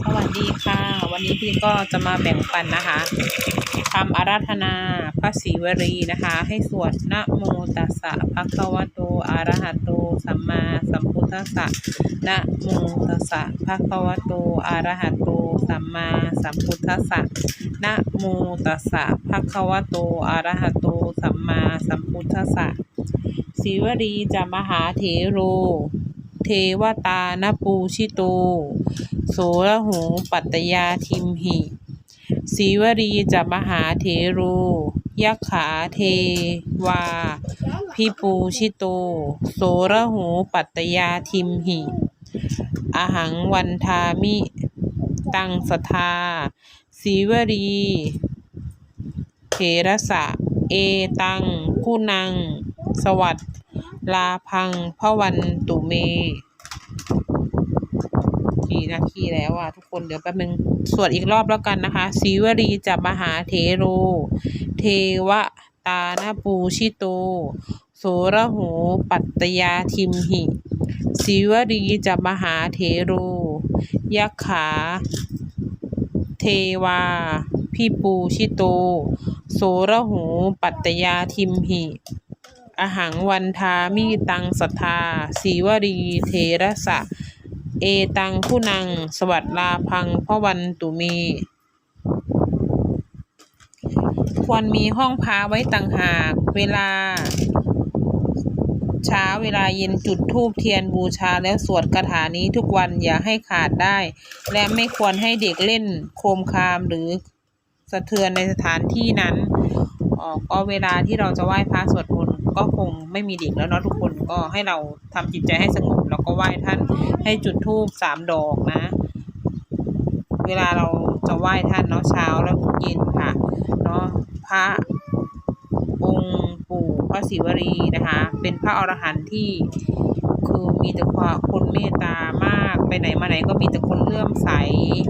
สวัสดีค่ะ วันนี้พี่ก็จะมาแบ่งปันนะคะคำอาราธนาพระศรีวรีนะคะ ให้สวดนะโมตัสสะภะคะวะโตอะระหะโตสัมมาสัมพุทธัสสะนะโมตัสสะภะคะวะโตอะระหะโตสัมมาสัมพุทธัสสะนะโมตัสสะภะคะวะโตอะระหะโตสัมมาสัมพุทธัสสะศรีวรีจะมหาเถโร เทวตานปูชิโต โสระหูปัตตยาทิมหิสีวรีจะมหาเถโรยักขาเทวา พิปูชิโต โสระหูปัตตยาทิมหิ อหังวันทามิ ตังสทาสีวรีเถระสะ เอตังกุนัง สวัสด ลาพังพระวันตุเมกี่นาทีแล้วอะทุกคนเดี๋ยวแป๊บนึงสวดอีกรอบแล้วกันนะคะสีวรีจับมหาเทโร เทวตานาปูชิโตโสระหูปัตตยาทิมหิสีวรีจับมหาเทโร ยักขา เทวาพี่ปูชิโต โสระหูปัตตยาทิมหิ อหังวันทามิตังสัทธาสีวรีเทระสะ เอตังผู้นัง สวัสดลาพังพระวันตุมีควรมีห้องพาไว้ต่างหากเวลา เช้าเวลาเย็นจุดธูปเทียนบูชาแล้วสวดคาถานี้ทุกวันอย่าให้ขาดได้ และไม่ควรให้เด็กเล่นโคมคามหรือสะเทือนในสถานที่นั้นออก็เวลาที่เราจะไหว้พระสวดมนต์ ก็คงไม่มีเด็กแล้วเนาะทุกคนก็ให้เราทำจิตใจให้สงบแล้วก็ไหว้ท่านให้จุดธูปสามดอกนะ เวลาเราจะไหว้ท่านเนาะเช้าแล้วเย็นค่ะเนาะพระองค์ปู่พระศิวรีนะคะ เป็นพระอรหันต์ที่คือมีแต่ความคนเมตตามากไปไหนมาไหนก็มีแต่คนเลื่อมใส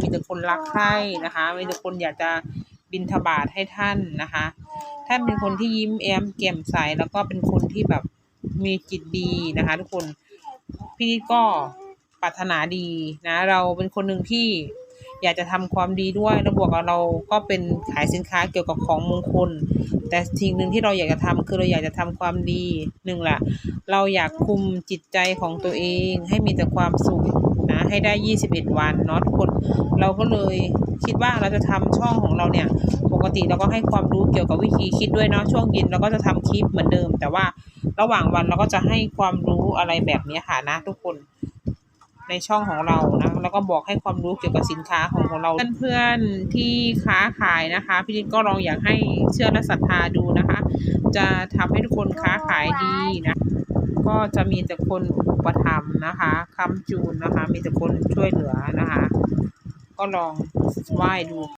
มีแต่คนรักใคร่นะคะ มีแต่คนอยากจะบิณฑบาตให้ท่านนะคะ ท่านเป็นคนที่ยิ้มแย้มแจ่มใสแล้วก็เป็นคนที่แบบมีจิตดีนะคะ ทุกคนพี่นิดก็ปรารถนาดีนะ เราเป็นคนหนึ่งที่อยากจะทำความดีด้วยแล้วบวกกับเราก็เป็นขายสินค้าเกี่ยวกับของมงคล แต่สิ่งหนึ่งที่เราอยากจะทำคือเราอยากจะทำความดีหนึ่งแหละเราอยากคุมจิตใจของตัวเองให้มีแต่ความสุข นะให้ได้ 21 วันเนาะทุกคนเราก็เลยคิดว่าเราจะทำช่องของเราเนี่ย ปกติเราก็ให้ความรู้เกี่ยวกับวิธีคิดด้วยเนาะช่วงเย็นเราก็จะทำคลิปเหมือนเดิม แต่ว่าระหว่างวันเราก็จะให้ความรู้อะไรแบบนี้ค่ะนะทุกคนในช่องของเรานะแล้วก็บอกให้ความรู้เกี่ยวกับสินค้าของของเราเพื่อนๆที่ค้าขายนะคะ พี่นิดก็ลองอยากให้เชื่อและศรัทธาดูนะคะ จะทำให้ทุกคนค้าขายดีนะ ก็จะมีแต่คน ปถัมภ์นะคะคำจูนนะคะ มีแต่คนช่วยเหลือนะคะ ก็ลองไหว้ดู